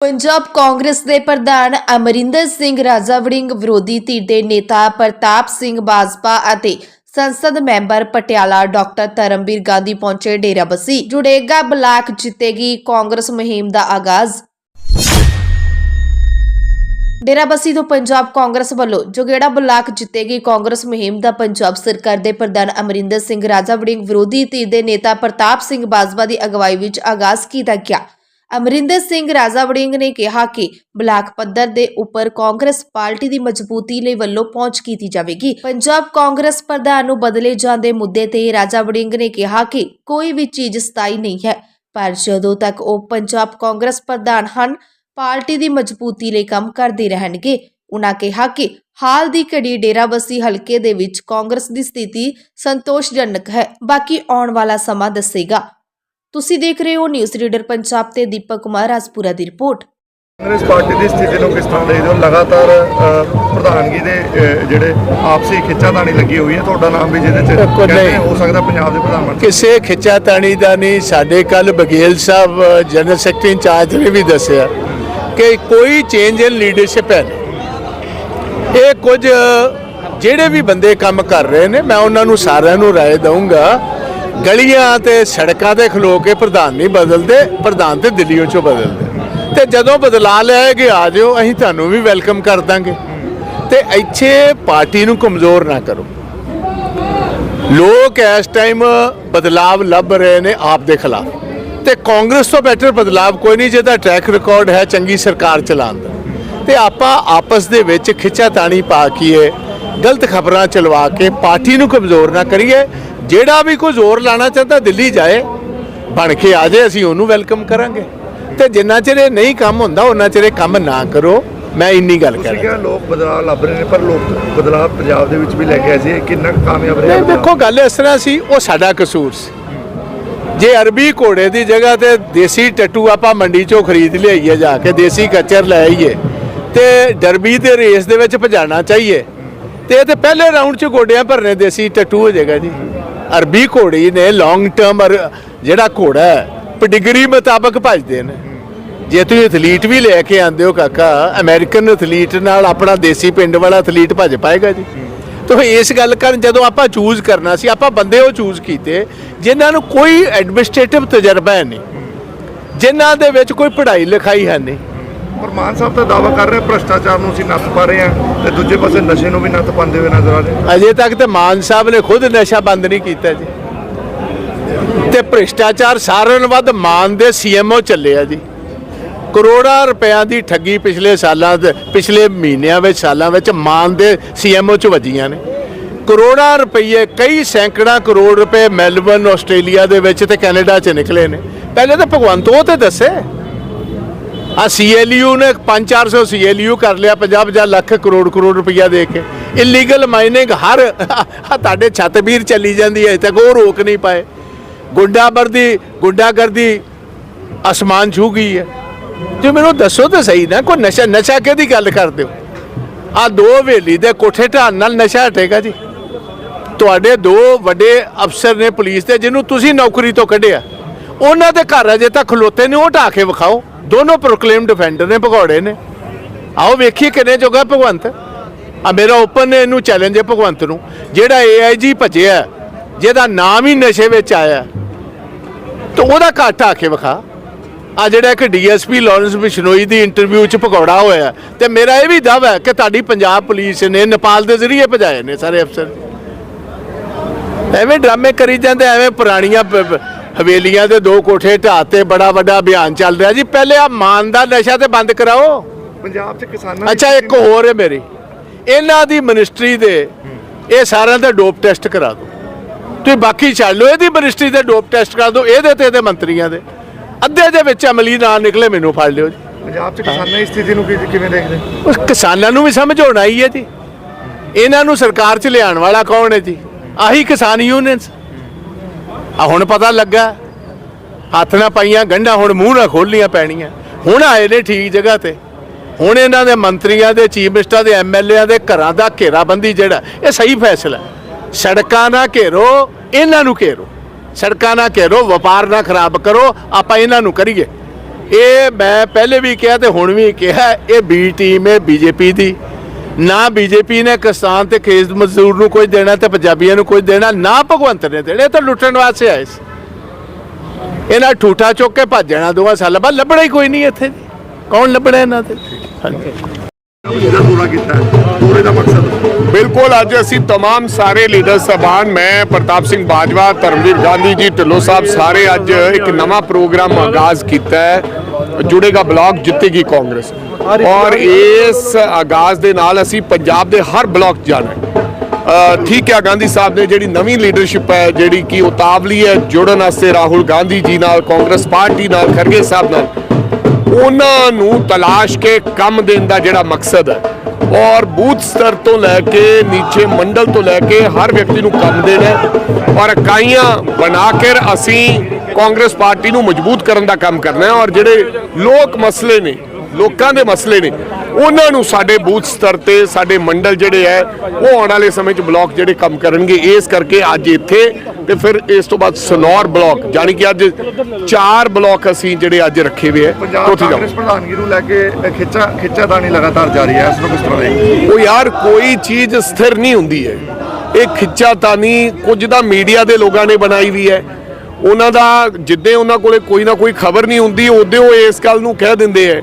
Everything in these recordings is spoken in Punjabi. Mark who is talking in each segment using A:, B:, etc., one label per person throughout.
A: ਪੰਜਾਬ ਕਾਂਗਰਸ ਦੇ ਪ੍ਰਧਾਨ ਅਮਰਿੰਦਰ ਸਿੰਘ ਰਾਜਾ ਵੜਿੰਗ ਵਿਰੋਧੀ ਧਿਰ ਦੇ ਨੇਤਾ ਪ੍ਰਤਾਪ ਸਿੰਘ ਬਾਜਪਾ ਅਤੇ ਸੰਸਦ ਮੈਂਬਰ ਪਟਿਆਲਾ ਡਾਕਟਰ ਧਰਮਵੀਰ ਗਾਂਧੀ ਪਹੁੰਚੇ ਡੇਰਾਬੱਸੀ ਜੁੜੇਗਾ ਬਲਾਕ ਜਿੱਤੇਗੀ ਕਾਂਗਰਸ ਮੁਹਿੰਮ ਦਾ ਆਗਾਜ਼। ਡੇਰਾਬੱਸੀ ਤੋਂ ਪੰਜਾਬ ਕਾਂਗਰਸ ਵੱਲੋਂ ਜੋਗੇੜਾ ਬਲਾਕ ਜਿੱਤੇਗੀ ਕਾਂਗਰਸ ਮੁਹਿੰਮ ਦਾ ਪੰਜਾਬ ਸਰਕਾਰ ਦੇ ਪ੍ਰਧਾਨ ਅਮਰਿੰਦਰ ਸਿੰਘ ਰਾਜਾ ਵੜਿੰਗ ਵਿਰੋਧੀ ਧਿਰ ਦੇ ਨੇਤਾ ਪ੍ਰਤਾਪ ਸਿੰਘ ਬਾਜਵਾ ਦੀ ਅਗਵਾਈ ਵਿੱਚ ਆਗਾਜ਼ ਕੀਤਾ ਗਿਆ। ਅਮਰਿੰਦਰ ਸਿੰਘ ਰਾਜਾ ਵੜਿੰਗ ਨੇ ਕਿਹਾ ਕਿ ਬਲਾਕ ਪੱਧਰ ਦੇ ਉੱਪਰ ਕਾਂਗਰਸ ਪਾਰਟੀ ਦੀ ਮਜ਼ਬੂਤੀ ਲਈ ਵੱਲੋਂ ਪਹੁੰਚ ਕੀਤੀ ਜਾਵੇਗੀ। ਪੰਜਾਬ ਕਾਂਗਰਸ ਪ੍ਰਧਾਨ ਨੂੰ ਬਦਲੇ ਜਾਂਦੇ ਮੁੱਦੇ ਤੇ ਰਾਜਾ ਨੇ ਕਿਹਾ ਕਿ ਕੋਈ ਵੀ ਚੀਜ਼ ਸਥਾਈ ਨਹੀਂ ਹੈ, ਪਰ ਜਦੋਂ ਤੱਕ ਉਹ ਪੰਜਾਬ ਕਾਂਗਰਸ ਪ੍ਰਧਾਨ ਹਨ, ਪਾਰਟੀ ਦੀ ਮਜ਼ਬੂਤੀ ਲਈ ਕੰਮ ਕਰਦੇ ਰਹਿਣਗੇ। ਉਨ੍ਹਾਂ ਕਿਹਾ ਕਿ ਹਾਲ ਦੀ ਘੜੀ ਡੇਰਾਬੱਸੀ ਹਲਕੇ ਦੇ ਵਿੱਚ ਕਾਂਗਰਸ ਦੀ ਸਥਿਤੀ ਸੰਤੋਸ਼ਜਨਕ ਹੈ। ਬਾਕੀ ਆਉਣ ਵਾਲਾ ਸਮਾਂ ਦੱਸੇਗਾ। ਤੁਸੀਂ ਦੇਖ ਰਹੇ ਹੋ ਨਿਊਜ਼ ਰੀਡਰ ਪੰਜਾਬ ਤੇ ਦੀਪਕ ਕੁਮਾਰ ਰਾਜਪੁਰਾ ਦੀ ਰਿਪੋਰਟ
B: ਕਾਂਗਰਸ ਪਾਰਟੀ ਦੀ ਸਥਿਤੀ ਨੂੰ ਕਿਸ ਤਰ੍ਹਾਂ ਦੇਖਦੇ ਹੋ ਲਗਾਤਾਰ ਅ, ਪ੍ਰਧਾਨਗੀ ਦੇ ਅ, ਜਿਹੜੇ ਆਪਸੀ ਖਿੱਚਾਤਾਣੀ ਲੱਗੀ ਹੋਈ ਹੈ ਤੁਹਾਡਾ ਨਾਮ ਵੀ ਜਿਹਦੇ ਚ
C: ਬਿਲਕੁਲ
B: ਕਹਿੰਦੇ
C: ਨਹੀਂ।
B: ਹੋ ਸਕਦਾ ਪੰਜਾਬ ਦੇ ਪ੍ਰਧਾਨ ਮੰਤਰੀ
C: ਕਿਸੇ ਖਿੱਚਾਤਾਣੀ ਦਾ ਨਹੀਂ ਸਾਡੇ ਕੱਲ Baghel sahib general secretary incharge ਨੇ ਵੀ ਦੱਸਿਆ ਕਿ ਕੋਈ ਚੇਂਜ ਇਨ ਲੀਡਰਸ਼ਿਪ ਹੈ ਨਹੀਂ। ਇਹ ਕੁਝ ਜਿਹੜੇ ਵੀ ਬੰਦੇ ਕੰਮ ਕਰ ਰਹੇ ਨੇ ਮੈਂ ਉਹਨਾਂ ਨੂੰ ਸਾਰਿਆਂ ਨੂੰ ਰਾਏ ਦਊਂਗਾ ਗਲੀਆਂ ਤੇ ਸੜਕਾਂ ਤੇ ਖਲੋ ਕੇ ਪ੍ਰਧਾਨ ਨਹੀਂ ਬਦਲਦੇ, ਪ੍ਰਧਾਨ ਤੇ ਦਿੱਲੀੋਂ ਚੋਂ ਬਦਲਦੇ। ਤੇ ਜਦੋਂ ਬਦਲਾ ਲਿਆਏਗੇ ਆ ਜਿਓ, ਅਸੀਂ ਤੁਹਾਨੂੰ ਵੀ ਵੈਲਕਮ ਕਰ ਦਾਂਗੇ। ਤੇ ਇੱਥੇ ਪਾਰਟੀ ਨੂੰ ਕਮਜ਼ੋਰ ਨਾ ਕਰੋ। ਲੋਕ ਇਸ ਟਾਈਮ ਬਦਲਾਵ ਲੱਭ ਰਹੇ ਨੇ ਆਪ ਦੇ ਖਿਲਾਫ। ਤੇ ਕਾਂਗਰਸ ਤੋਂ ਬੈਟਰ ਬਦਲਾਵ ਕੋਈ ਨਹੀਂ, ਜਿਹਦਾ ਟਰੈਕ ਰਿਕਾਰਡ ਹੈ ਚੰਗੀ ਸਰਕਾਰ ਚਲਾਉਣ ਦਾ। ਤੇ ਆਪਾਂ ਆਪਸ ਦੇ ਵਿੱਚ ਖਿੱਚਾਤਾਣੀ ਪਾ ਕੇ ਗਲਤ ਖਬਰਾਂ ਚਲਵਾ ਕੇ ਪਾਰਟੀ ਨੂੰ ਕਮਜ਼ੋਰ ਨਾ ਕਰੀਏ। ਜਿਹੜਾ ਵੀ ਕੋਈ ਜ਼ੋਰ ਲਾਣਾ ਚਾਹੁੰਦਾ ਦਿੱਲੀ ਜਾਏ ਬਣ ਕੇ ਆ ਜਾਏ ਅਸੀਂ ਉਹਨੂੰ ਵੈਲਕਮ ਕਰਾਂਗੇ। ਤੇ ਜਿੰਨਾ ਚਿਰ ਇਹ ਨਹੀਂ ਕੰਮ ਹੁੰਦਾ ਉਹਨਾਂ ਚਿਰ ਇਹ ਕੰਮ ਨਾ ਕਰੋ। ਮੈਂ ਇੰਨੀ ਗੱਲ
B: ਤੁਸੀਂ
C: ਰਿਹਾ।
B: ਲੋਕ ਬਦਲਾਅ ਲੱਭ ਰਹੇ ਨੇ ਪਰ ਲੋਕ ਬਦਲਾਅ ਪੰਜਾਬ ਦੇ ਵਿੱਚ ਵੀ ਲੈ ਕੇ ਆਏ ਸੀ ਕਿੰਨਾ ਕਾਮਯਾਬ ਰਿਹਾ
C: ਦੇਖੋ ਗੱਲ ਇਸ ਤਰ੍ਹਾਂ ਸੀ ਉਹ ਸਾਡਾ ਕਸੂਰ ਸੀ। ਜੇ ਅਰਬੀ ਘੋੜੇ ਦੀ ਜਗ੍ਹਾ ਤੇ ਦੇਸੀ ਟੱਟੂ ਆਪਾਂ ਮੰਡੀ ਚੋਂ ਖਰੀਦ ਲਿਆਈਏ ਜਾ ਕੇ ਦੇਸੀ ਕੱਚਰ ਲੈ ਆਈਏ ਤੇ ਡਰਬੀ ਦੇ ਰੇਸ ਦੇ ਵਿੱਚ ਭਜਾਣਾ ਚਾਹੀਏ ਤੇ ਇਹ ਤੇ ਪਹਿਲੇ ਰਾਉਂਡ 'ਚ ਗੋਡਿਆਂ ਭਰਨੇ ਦੇਸੀ ਟੱਟੂ ਹੋ ਜਾਏਗਾ ਜੀ। ਅਰਬੀ ਘੋੜੀ ਨੇ ਲੌਂਗ ਟਰਮ ਜਿਹੜਾ ਘੋੜਾ ਹੈ ਪਡਿਗਰੀ ਮੁਤਾਬਕ ਭਜਦੇ ਨੇ। ਜੇ ਤੁਸੀਂ ਐਥਲੀਟ ਵੀ ਲੈ ਕੇ ਆਂਦੇ ਹੋ ਕਾਕਾ ਅਮਰੀਕਨ ਐਥਲੀਟ ਨਾਲ ਆਪਣਾ ਦੇਸੀ ਪਿੰਡ ਵਾਲਾ ਐਥਲੀਟ ਭਜ ਪਾਏਗਾ ਜੀ। ਤਾਂ ਇਸ ਗੱਲ ਕਰਨ ਜਦੋਂ ਆਪਾਂ ਚੂਜ਼ ਕਰਨਾ ਸੀ, ਆਪਾਂ ਬੰਦੇ ਉਹ ਚੂਜ਼ ਕੀਤੇ, ਜਿਨ੍ਹਾਂ ਨੂੰ ਕੋਈ ਐਡਮਿਨਿਸਟ੍ਰੇਟਿਵ ਤਜਰਬਾ ਹੈ ਨਹੀਂ, ਜਿਨ੍ਹਾਂ ਦੇ ਵਿੱਚ ਕੋਈ ਪੜ੍ਹਾਈ ਲਿਖਾਈ ਹੈ ਨਹੀਂ।
B: ਪਰ ਸਾਹਿਬ ਤਾਂ ਦਾਅਵਾ ਕਰ ਰਹੇ, ਭ੍ਰਸ਼ਟਾਚਾਰ ਨੂੰ ਅਸੀਂ ਨੱਥ ਪਾ ਰਹੇ ਹਾਂ ਤੇ ਦੂਜੇ ਪਾਸੇ ਨਸ਼ੇ ਨੂੰ ਵੀ ਨੱਥ ਪਾਉਂਦੇ ਹੋਏ ਨਜ਼ਰ ਆ ਰਹੇ।
C: ਅਜੇ ਤੱਕ ਤੇ ਮਾਨ ਸਾਹਿਬ ਨੇ ਖੁਦ ਨਸ਼ਾ ਬੰਦ ਨਹੀਂ ਕੀਤਾ ਜੀ। ਤੇ ਭ੍ਰਿਸ਼ਟਾਚਾਰ ਸਾਰਿਆਂ ਨਾਲੋਂ ਵੱਧ ਮਾਨ ਦੇ ਸੀਐਮਓ ਚੱਲੇ ਜੀ। ਕਰੋੜਾਂ ਰੁਪਇਆਂ ਦੀ ਠੱਗੀ ਪਿਛਲੇ ਸਾਲਾਂ ਦੇ, ਪਿਛਲੇ ਮਹੀਨਿਆਂ ਵਿੱਚ, ਸਾਲਾਂ ਵਿੱਚ ਮਾਨ ਦੇ ਸੀਐਮਓ ਚ ਵੱਜੀਆਂ ਨੇ। ਕਰੋੜਾਂ ਰੁਪਏ ਕਈ ਸੈਂਕੜਾ ਕਰੋੜ ਰੁਪਏ ਮੈਲਬਨ ਆਸਟ੍ਰੇਲੀਆ ਦੇ ਵਿੱਚ ਤੇ ਕੈਨੇਡਾ ਚ ਨਿਕਲੇ ਨੇ। ਪਹਿਲੇ ਤਾਂ ਭਗਵੰਤ ਉਹ ਤੇ ਦੱਸੇ। ਆ ਸੀਐਲਯੂ ਨੇ 5-400 ਸੀਐਲਯੂ ਕਰ ਲਿਆ 50-50 ਲੱਖ ਕਰੋੜ ਕਰੋੜ ਰੁਪਈਆ ਦੇ ਕੇ। ਇਲੀਗਲ ਮਾਈਨਿੰਗ ਹਰ ਤੁਹਾਡੇ ਛੱਤਬੀਰ ਚੱਲੀ ਜਾਂਦੀ ਹੈ ਤੱਕ ਉਹ ਰੋਕ ਨਹੀਂ ਪਾਏ। ਗੁੰਡਾਗਰਦੀ ਗੁੰਡਾਗਰਦੀ ਅਸਮਾਨ ਛੂ ਗਈ ਹੈ। ਤੇ ਮੈਨੂੰ ਦੱਸੋ ਤਾਂ ਸਹੀ ਨਾ, ਕੋਈ ਨਸ਼ਾ ਨਸ਼ਾ ਕਿਹਦੀ ਗੱਲ ਕਰਦੇ ਹੋ? ਆ ਦੋ ਹਵੇਲੀ ਦੇ ਕੋਠੇ ਢਾਣ ਨਾਲ ਨਸ਼ਾ ਹਟੇਗਾ ਜੀ। ਤੁਹਾਡੇ ਦੋ ਵੱਡੇ ਅਫਸਰ ਨੇ ਪੁਲਿਸ ਦੇ, ਜਿਹਨੂੰ ਤੁਸੀਂ ਨੌਕਰੀ ਤੋਂ ਕੱਢਿਆ। ਉਹਨਾਂ ਦੇ ਘਰ ਅਜੇ ਤੱਕ ਖਲੋਤੇ ਨੇ, ਉਹ ਢਾ ਕੇ ਵਿਖਾਓ। ਦੋਨੋਂ ਪ੍ਰੋਕਲੇਮ ਡਿਫੈਂਡਰ ਨੇ, ਭਗੌੜੇ ਨੇ। ਆਓ ਵੇਖੀਏ ਕਿੰਨੇ ਜੋਗਾ ਭਗਵੰਤ। ਆ ਮੇਰਾ ਓਪਨ ਨੇ ਇਹਨੂੰ ਚੈਲੰਜ ਹੈ ਭਗਵੰਤ ਨੂੰ। ਜਿਹੜਾ ਏਆਈਜੀ ਭਜਿਆ, ਜਿਹਦਾ ਨਾਮ ਹੀ ਨਸ਼ੇ ਵਿੱਚ ਆਇਆ। ਤਾਂ ਉਹਦਾ ਘਰ ਆ ਕੇ ਵਿਖਾ। ਆ ਜਿਹੜਾ ਇੱਕ ਡੀਐਸਪੀ ਲਾਰੈਂਸ ਬਿਸ਼ਨੋਈ ਦੀ ਇੰਟਰਵਿਊ ਚ ਭਗੌੜਾ ਹੋਇਆ। ਤੇ ਮੇਰਾ ਇਹ ਵੀ ਦਾਅਵਾ ਹੈ ਕਿ ਤੁਹਾਡੀ ਪੰਜਾਬ ਪੁਲਿਸ ਨੇ ਨੇਪਾਲ ਦੇ ਜ਼ਰੀਏ ਭਜਾਏ ਨੇ ਸਾਰੇ ਅਫਸਰ। ਐਵੇਂ ਡਰਾਮੇ ਕਰੀ ਜਾਂਦੇ, ਐਵੇਂ ਪੁਰਾਣੀਆਂ ਹਵੇਲੀਆਂ ਦੇ ਦੋ ਕੋਠੇ ਢਾਤੇ ਬੜਾ ਵੱਡਾ ਅਭਿਆਨ ਚੱਲ ਰਿਹਾ ਜੀ। ਪਹਿਲੇ ਆ ਮਾਨ ਦਾ ਨਸ਼ਾ ਤੇ ਬੰਦ ਕਰਾਓ।
B: ਪੰਜਾਬ 'ਚ ਕਿਸਾਨਾਂ ਦੀ
C: ਅੱਛਾ ਇੱਕ ਹੋਰ ਹੈ ਮੇਰੀ। ਇਹਨਾਂ ਦੀ ਮਿਨਿਸਟਰੀ ਦੇ ਇਹ ਸਾਰਿਆਂ ਦਾ ਡੋਪ ਟੈਸਟ ਕਰਾ ਦਿਓ। ਤੁਸੀਂ ਬਾਕੀ ਛੱਡ ਲਓ ਇਹਦੀ ਮਿਨਿਸਟਰੀ ਦੇ ਡੋਪ ਟੈਸਟ ਕਰਾ ਦਿਓ ਇਹਦੇ ਤੇ ਇਹਦੇ ਮੰਤਰੀਆਂ ਦੇ। ਅੱਧੇ ਦੇ ਵਿੱਚ ਅਮਲੀ ਨਾ ਨਿਕਲੇ ਮੈਨੂੰ ਫੜ ਲਿਓ ਜੀ।
B: ਪੰਜਾਬ 'ਚ ਕਿਸਾਨਾਂ ਦੀ ਸਥਿਤੀ ਨੂੰ ਕਿ- ਕਿਵੇਂ ਦੇਖਦੇ?
C: ਉਸ ਕਿਸਾਨਾਂ ਨੂੰ ਵੀ ਸਮਝ ਹੋਣਾ ਹੀ ਹੈ ਜੀ। ਇਹਨਾਂ ਨੂੰ ਸਰਕਾਰ 'ਚ ਲਿਆਉਣ ਵਾਲਾ ਕੌਣ ਹੈ ਜੀ? ਆਹੀ ਕਿਸਾਨ ਯੂਨੀਅਨਸ ਆ ਹੁਣ ਪਤਾ ਲੱਗਾ, ਹੱਥ ਨਾ ਪਾਈਆਂ, ਗੰਢਾਂ ਹੁਣ ਮੂੰਹ ਨਾ ਖੋਲੀਆਂ ਪੈਣੀਆਂ। ਹੁਣ ਆਏ ਨੇ ਠੀਕ ਜਗ੍ਹਾ ਤੇ। ਹੁਣ ਇਹਨਾਂ ਦੇ ਮੰਤਰੀਆਂ ਦੇ, ਚੀਫ ਮਿਨਿਸਟਰ ਦੇ ਐਮਐਲਏਆਂ ਦੇ ਘਰਾਂ ਦਾ ਘੇਰਾਬੰਦੀ ਜਿਹੜਾ, ਇਹ ਸਹੀ ਫੈਸਲਾ ਸੜਕਾਂ ਨਾ ਘੇਰੋ, ਇਹਨਾਂ ਨੂੰ ਘੇਰੋ। ਸੜਕਾਂ ਨਾ ਘੇਰੋ, ਵਪਾਰ ਨਾ ਖਰਾਬ ਕਰੋ, ਆਪਾਂ ਇਹਨਾਂ ਨੂੰ ਕਰੀਏ। ਇਹ ਮੈਂ ਪਹਿਲੇ ਵੀ ਕਿਹਾ ਤੇ ਹੁਣ ਵੀ ਕਿਹਾ, ਇਹ ਬੀ ਟੀਮ ਹੈ ਬੀਜੇਪੀ ਦੀ। ਨਾ ਬੀਜੇਪੀ ਨੇ ਕਿਸਾਨ ਤੇ ਖੇਤ ਮਜ਼ਦੂਰ ਨੂੰ ਕੁਝ ਦੇਣਾ ਤੇ ਪੰਜਾਬੀਆਂ ਨੂੰ ਕੁਝ ਦੇਣਾ ਨਾ ਭਗਵੰਤ ਨੇ ਦੇਣਾ ਇਹ ਤਾਂ ਲੁੱਟਣ ਵਾਸਤੇ ਆਏ ਸੀ ਇਹਨਾਂ ਠੂਠਾ ਚੁੱਕ ਕੇ ਭੱਜ ਜਾਣਾ ਦੋਵਾਂ ਸਾਲਾਂ ਬਾਅਦ ਲੱਭਣਾ ਹੀ ਕੋਈ ਨਹੀਂ ਇੱਥੇ ਕੌਣ ਲੱਭਣਾ ਇਹਨਾਂ ਤੇ ਹਾਂਜੀ
B: ਜਿਹੜਾ ਦੌਰਾ ਕੀਤਾ ਹੈ, ਦੌਰੇ ਦਾ ਮਕਸਦ
D: ਬਿਲਕੁਲ ਅੱਜ ਅਸੀਂ तमाम ਸਾਰੇ ਲੀਡਰ ਸਭਾਨ ਮੈਂ ਪ੍ਰਤਾਪ ਸਿੰਘ ਬਾਜਵਾ ਧਰਮਵੀਰ ਗਾਂਧੀ ਜੀ ਢਿੱਲੋਂ ਸਾਹਿਬ ਸਾਰੇ ਅੱਜ ਇੱਕ ਨਵਾਂ ਪ੍ਰੋਗਰਾਮ ਆਗਾਜ਼ ਕੀਤਾ ਹੈ ਜੁੜੇਗਾ ਬਲਾਕ ਜਿੱਤੇਗੀ ਕਾਂਗਰਸ। ਔਰ ਇਸ ਆਗਾਜ਼ ਦੇ ਨਾਲ ਅਸੀਂ ਪੰਜਾਬ ਦੇ ਹਰ ਬਲਾਕ ਜਾਣਾ ਠੀਕ ਹੈ, ਗਾਂਧੀ ਸਾਹਿਬ ਨੇ ਜਿਹੜੀ ਨਵੀਂ ਲੀਡਰਸ਼ਿਪ ਹੈ, ਜਿਹੜੀ ਕਿ ਉਤਾਵਲੀ ਹੈ, ਜੁੜਨ ਵਾਸਤੇ ਰਾਹੁਲ ਗਾਂਧੀ ਜੀ ਨਾਲ, ਕਾਂਗਰਸ ਪਾਰਟੀ ਨਾਲ, ਖਰਗੇ ਸਾਹਿਬ ਨਾਲ, ਉਹਨਾਂ ਨੂੰ ਤਲਾਸ਼ ਕੇ ਕੰਮ ਦੇਣ ਦਾ ਜਿਹੜਾ ਮਕਸਦ ਹੈ, ਔਰ ਬੂਥ ਸਤਰ ਤੋਂ ਲੈ ਕੇ ਨੀਚੇ ਮੰਡਲ ਤੋਂ ਲੈ ਕੇ ਹਰ ਵਿਅਕਤੀ ਨੂੰ ਕੰਮ ਦੇਣਾ ਔਰ ਇਕਾਈਆਂ ਬਣਾ ਕੇ ਅਸੀਂ ਕਾਂਗਰਸ ਪਾਰਟੀ ਨੂੰ ਮਜ਼ਬੂਤ ਕਰਨ ਦਾ ਕੰਮ ਕਰਨਾ ਹੈ ਔਰ ਜਿਹੜੇ ਲੋਕ ਮਸਲੇ ਨੇ ਲੋਕਾਂ ਦੇ ਮਸਲੇ ਨੇ ਉਹਨਾਂ ਨੂੰ ਸਾਡੇ ਬੂਥ ਸਤਰ ਤੇ ਸਾਡੇ ਮੰਡਲ ਜਿਹੜੇ ਹੈ ਉਹ ਆਉਣ ਵਾਲੇ ਸਮੇਂ 'ਚ ਬਲਾਕ ਜਿਹੜੇ ਕੰਮ ਕਰਨਗੇ ਇਸ ਕਰਕੇ ਅੱਜ ਇੱਥੇ ਤੇ ਫਿਰ ਇਸ ਤੋਂ ਬਾਅਦ ਸਨੌਰ ਬਲਾਕ ਜਾਣੀ ਕਿ ਅੱਜ ਚਾਰ ਬਲਾਕ ਅਸੀਂ ਜਿਹੜੇ ਅੱਜ ਰੱਖੇ ਹੋਏ
B: ਪੰਜਾਬ
D: ਉੱਥੇ ਜਾਓ
B: ਪ੍ਰਧਾਨਗੀ ਨੂੰ ਲੈ ਕੇ ਖਿੱਚਾ ਖਿੱਚਾਤਾਣੀ ਲਗਾਤਾਰ ਜਾਰੀ ਹੈ ਇਸ ਨੂੰ ਕਿਸ ਤਰ੍ਹਾਂ ਦੇਖਦੇ
D: ਉਹ ਯਾਰ ਕੋਈ ਚੀਜ਼ ਸਥਿਰ ਨਹੀਂ ਹੁੰਦੀ ਹੈ। ਇਹ ਖਿੱਚਾਤਾਨੀ ਕੁਝ ਦਾ ਮੀਡੀਆ ਦੇ ਲੋਕਾਂ ਨੇ ਬਣਾਈ ਵੀ ਹੈ ਉਹਨਾਂ ਦਾ ਜਿੱਦੇ ਉਹਨਾਂ ਕੋਲੇ ਕੋਈ ਨਾ ਕੋਈ ਖਬਰ ਨਹੀਂ ਹੁੰਦੀ, ਉਹਦੇ ਉਹ ਇਸ ਗੱਲ ਨੂੰ ਕਹਿ ਦਿੰਦੇ ਹੈ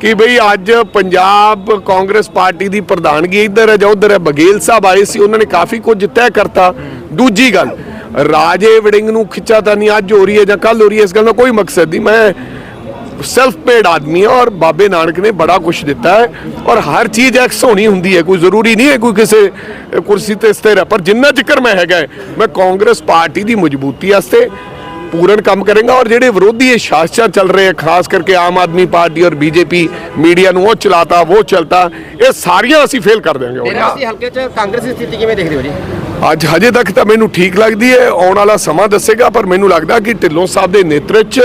D: ਕਿ ਬਈ ਅੱਜ ਪੰਜਾਬ ਕਾਂਗਰਸ ਪਾਰਟੀ ਦੀ ਪ੍ਰਧਾਨਗੀ ਇੱਧਰ ਹੈ ਜਾਂ ਉੱਧਰ ਹੈ ਬਗੇਲ ਸਾਹਿਬ ਆਏ ਸੀ, ਉਹਨਾਂ ਨੇ ਕਾਫੀ ਕੁਝ ਤੈਅ ਕਰਤਾ। ਦੂਜੀ ਗੱਲ, ਰਾਜੇ ਵੜਿੰਗ ਨੂੰ ਖਿੱਚਾ ਤਾਂ ਨਹੀਂ, ਅੱਜ ਹੋ ਰਹੀ ਹੈ ਜਾਂ ਕੱਲ ਹੋ ਰਹੀ ਹੈ, ਇਸ ਗੱਲ ਦਾ ਕੋਈ ਮਕਸਦ ਨਹੀਂ। ਮੈਂ ਸੈਲਫ ਪੇਡ ਆਦਮੀ ਹੈ ਔਰ ਬਾਬੇ ਨਾਨਕ ਨੇ ਬੜਾ ਕੁਝ ਦਿੱਤਾ ਹੈ ਔਰ ਹਰ ਚੀਜ਼ ਐਕਸ ਹੋਣੀ ਹੁੰਦੀ ਹੈ ਕੋਈ ਜ਼ਰੂਰੀ ਨਹੀਂ ਹੈ ਕੋਈ ਕਿਸੇ ਕੁਰਸੀ ਤੇ ਸਥਿਰ ਹੈ ਪਰ ਜਿੰਨਾ ਜ਼ਿਕਰ ਮੈਂ ਹੈਗਾ ਮੈਂ ਕਾਂਗਰਸ ਪਾਰਟੀ ਦੀ ਮਜ਼ਬੂਤੀ ਵਾਸਤੇ ਪੂਰਨ ਕੰਮ ਕਰਾਂਗਾ ਔਰ ਜਿਹੜੇ ਵਿਰੋਧੀ ਇਹ ਸ਼ਾਸਨ ਚੱਲ ਰਹੇ ਹੈ ਖਾਸ ਕਰਕੇ ਆਮ ਆਦਮੀ ਪਾਰਟੀ ਔਰ ਬੀਜੇਪੀ ਮੀਡੀਆ ਨੂੰ ਉਹ ਚਲਾਤਾ ਉਹ ਚਲਤਾ ਇਹ ਸਾਰੀਆਂ ਅਸੀਂ ਫੇਲ ਕਰ ਦੇਵਾਂਗੇ
E: ਰਿਆਸਤੀ ਹਲਕੇ 'ਚ ਕਾਂਗਰਸ ਦੀ ਸਥਿਤੀ ਕਿਵੇਂ ਦੇਖਦੇ ਹੋ ਜੀ
D: ਅੱਜ ਹਜੇ ਤੱਕ ਤਾਂ ਮੈਨੂੰ ਠੀਕ ਲੱਗਦੀ ਹੈ ਆਉਣ ਵਾਲਾ ਸਮਾਂ ਦੱਸੇਗਾ ਪਰ ਮੈਨੂੰ ਲੱਗਦਾ ਕਿ ਢਿੱਲੋਂ ਸਾਹਿਬ ਦੇ ਨੇਤਰਤਵ 'ਚ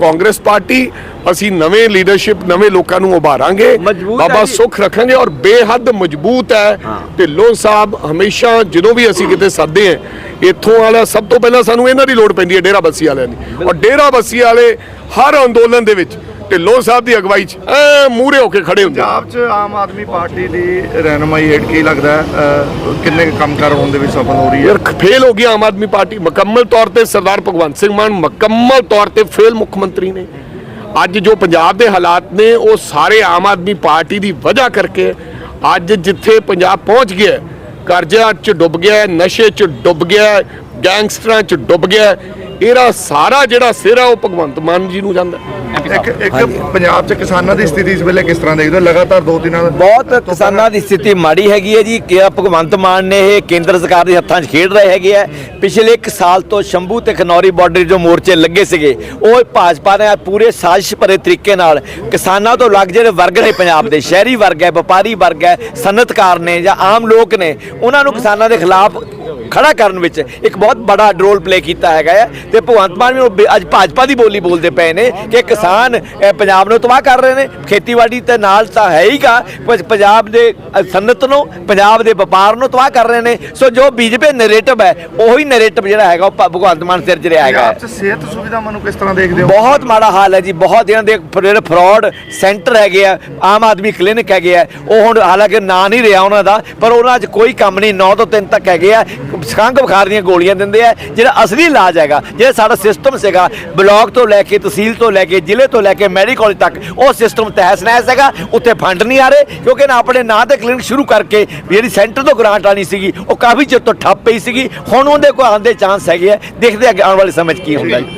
D: ਕਾਂਗਰਸ ਪਾਰਟੀ ਅਸੀਂ ਨਵੇਂ ਲੀਡਰਸ਼ਿਪ ਨਵੇਂ ਲੋਕਾਂ ਨੂੰ ਉਭਾਰਾਂਗੇ। ਬਾਬਾ। ਸੁੱਖ ਰੱਖਾਂਗੇ ਔਰ ਬੇਹੱਦ ਮਜ਼ਬੂਤ ਹੈ। ਢਿੱਲੋਂ ਸਾਹਿਬ ਹਮੇਸ਼ਾ ਜਦੋਂ ਵੀ ਅਸੀਂ ਕਿਤੇ ਸੱਦੇ ਹਾਂ ਇੱਥੋਂ ਵਾਲਾ ਸਭ ਤੋਂ ਪਹਿਲਾਂ ਸਾਨੂੰ ਇਹਨਾਂ ਦੀ ਲੋੜ ਪੈਂਦੀ ਹੈ ਡੇਰਾ ਬੱਸੀ ਵਾਲਿਆਂ ਦੀ। ਔਰ ਡੇਰਾ ਬੱਸੀ ਵਾਲੇ ਹਰ ਅੰਦੋਲਨ ਦੇ ਵਿੱਚ ਢਿੱਲੋਂ ਸਾਹਿਬ ਦੀ ਅਗਵਾਈ 'ਚ ਐ ਮੂਹਰੇ ਹੋ ਕੇ ਖੜੇ ਹੁੰਦੇ।
B: ਪੰਜਾਬ 'ਚ ਆਮ ਆਦਮੀ ਪਾਰਟੀ ਦੀ ਰਹਿਨਮਾਈ ਹੇਠ ਕੀ ਲੱਗਦਾ ਹੈ, ਅ, ਕਿੰਨੇ ਕੁ ਕੰਮ ਕਰ ਹੋਣ ਦੇ ਵਿੱਚ ਸਫਲ ਹੋ ਰਹੀ ਹੈ
D: ਯਾਰ ਫੇਲ ਹੋ ਗਿਆ ਆਮ ਆਦਮੀ ਪਾਰਟੀ ਮੁਕੰਮਲ ਤੌਰ ਤੇ ਸਰਦਾਰ ਭਗਵੰਤ ਸਿੰਘ ਮਾਨ ਮੁਕੰਮਲ ਤੌਰ ਤੇ ਫੇਲ ਮੁੱਖ ਮੰਤਰੀ ਨੇ ਅੱਜ ਜੋ ਪੰਜਾਬ ਦੇ ਹਾਲਾਤ ਨੇ ਉਹ ਸਾਰੇ ਆਮ ਆਦਮੀ ਪਾਰਟੀ ਦੀ ਵਜ੍ਹਾ ਕਰਕੇ ਅੱਜ ਜਿੱਥੇ ਪੰਜਾਬ ਪਹੁੰਚ ਗਿਆ ਹੈ, ਕਰਜ਼ਿਆਂ 'ਚ ਡੁੱਬ ਗਿਆ ਹੈ, ਨਸ਼ੇ 'ਚ ਡੁੱਬ ਗਿਆ ਹੈ, ਗੈਂਗਸਟਰਾਂ 'ਚ ਡੁੱਬ ਗਿਆ ਹੈ। ਇਹਦਾ ਸਾਰਾ ਜਿਹੜਾ ਸਿਰ ਹੈ ਉਹ ਭਗਵੰਤ ਮਾਨ ਜੀ ਨੂੰ ਜਾਂਦਾ।
B: ਇੱਕ ਇੱਕ ਪੰਜਾਬ 'ਚ ਕਿਸਾਨਾਂ ਦੀ ਸਥਿਤੀ ਇਸ ਵੇਲੇ ਕਿਸ ਤਰ੍ਹਾਂ ਦੇਖਦੇ ਹੋ? ਲਗਾਤਾਰ ਦੋ ਦਿਨਾਂ
F: ਬਹੁਤ ਕਿਸਾਨਾਂ ਦੀ ਸਥਿਤੀ ਮਾੜੀ ਹੈਗੀ ਹੈ ਜੀ। ਕਿ ਭਗਵੰਤ ਮਾਨ ਨੇ ਇਹ ਕੇਂਦਰ ਸਰਕਾਰ ਦੇ ਹੱਥਾਂ 'ਚ ਖੇਡ ਰਹੇ ਹੈਗੇ ਆ। ਪਿਛਲੇ 1 ਸਾਲ ਤੋਂ ਸ਼ੰਭੂ ਤੇ ਖਨੌਰੀ ਬਾਰਡਰ ਜੋ ਮੋਰਚੇ ਲੱਗੇ ਸੀਗੇ ਉਹ ਭਾਜਪਾ ਨੇ ਪੂਰੇ ਸਾਜ਼ਿਸ਼ ਭਰੇ ਤਰੀਕੇ ਨਾਲ ਕਿਸਾਨਾਂ ਤੋਂ ਲੱਗ ਜਿਹੜੇ ਵਰਗ ਨੇ ਪੰਜਾਬ ਦੇ ਸ਼ਹਿਰੀ ਵਰਗ ਹੈ ਵਪਾਰੀ ਵਰਗ ਹੈ ਸਨਅਤਕਾਰ ਨੇ ਜਾਂ ਆਮ ਲੋਕ ਨੇ ਉਹਨਾਂ ਨੂੰ ਕਿਸਾਨਾਂ ਦੇ ਖਿਲਾਫ ਖੜਾ ਕਰਨ ਵਿੱਚ ਇੱਕ ਬਹੁਤ ਬੜਾ ਰੋਲ ਪਲੇ ਕੀਤਾ ਹੈਗਾ ਹੈ। ਤੇ ਭਗਵੰਤ ਮਾਨ ਵੀ ਅੱਜ ਭਾਜਪਾ ਦੀ ਬੋਲੀ ਬੋਲਦੇ ਪਏ ਨੇ ਕਿ ਕਿਸਾਨ ਪੰਜਾਬ ਨੂੰ ਤਬਾਹ ਕਰ ਰਹੇ ਨੇ। ਖੇਤੀਬਾੜੀ ਤੇ ਨਾਲ ਤਾਂ ਹੈ ਹੀਗਾ ਪ- ਪੰਜਾਬ ਦੇ ਅਹ, ਸਨਅਤ ਨੂੰ ਪੰਜਾਬ ਦੇ ਵਪਾਰ ਨੂੰ ਤਬਾਹ ਕਰ ਰਹੇ ਨੇ। ਸੋ ਜੋ ਬੀਜੇਪੀ ਨੈਰੇਟਿਵ ਹੈ ਉਹੀ ਨੈਰੇਟਿਵ ਜਿਹੜਾ ਹੈਗਾ ਉਹ ਭਗਵੰਤ ਮਾਨ ਸਿਰ 'ਚ ਰਿਹਾ ਹੈਗਾ। ਹੈ।
B: ਸਿਹਤ ਸੁਵਿਧਾਵਾਂ ਨੂੰ ਕਿਸ ਤਰ੍ਹਾਂ ਦੇਖਦੇ ਹੋ?
F: ਬਹੁਤ ਮਾੜਾ ਹਾਲ ਹੈ ਜੀ ਬਹੁਤ ਇਹਨਾਂ ਦੇ ਜਿਹੜੇ ਫਰਾਡ ਸੈਂਟਰ ਹੈਗੇ ਆ ਆਮ ਆਦਮੀ ਕਲੀਨਿਕ ਹੈਗੇ ਆ ਉਹ ਹੁਣ ਹਾਲਾਂਕਿ ਨਾਂ ਨਹੀਂ ਰਿਹਾ ਉਹਨਾਂ ਦਾ ਪਰ ਉਹਨਾਂ 'ਚ ਕੋਈ ਕੰਮ ਨਹੀਂ 9 ਤੋਂ 3 ਤੱਕ ਹੈਗੇ ਆ। ਖੰਘ ਬੁਖਾਰ ਦੀਆਂ ਗੋਲੀਆਂ ਦਿੰਦੇ ਆ ਜਿਹੜਾ ਅਸਲੀ ਇਲਾਜ ਹੈਗਾ ਜਿਹੜਾ ਸਾਡਾ ਸਿਸਟਮ ਸੀਗਾ ਬਲਾਕ ਤੋਂ ਲੈ ਕੇ ਤਹਿਸੀਲ ਤੋਂ ਲੈ ਕੇ ਜ਼ਿਲ੍ਹੇ ਤੋਂ ਲੈ ਕੇ ਮੈਡੀਕਲ ਤੱਕ, ਉਹ ਸਿਸਟਮ ਤਹਿਸ ਨਹਿਸ ਹੈਗਾ, ਉੱਥੇ ਫੰਡ ਨਹੀਂ ਆ ਰਹੇ, ਕਿਉਂਕਿ ਨਾ ਆਪਣੇ ਨਾਂ ਤੇ ਕਲੀਨਿਕ ਸ਼ੁਰੂ ਕਰਕੇ ਜਿਹੜੀ ਸੈਂਟਰ ਤੋਂ ਗ੍ਰਾਂਟ ਆਣੀ ਸੀਗੀ, ਉਹ ਕਾਫੀ ਚਿਰ ਤੋਂ ਠੱਪ ਪਈ ਸੀਗੀ, ਹੁਣ ਉਹਦੇ ਕੋਲ ਆਉਣ ਦੇ ਚਾਂਸ ਹੈਗੇ ਆ, ਦੇਖਦੇ ਅੱਗੇ ਆਉਣ ਵਾਲੇ ਸਮੇਂ 'ਚ ਕੀ ਹੁੰਦਾ। ਜੀ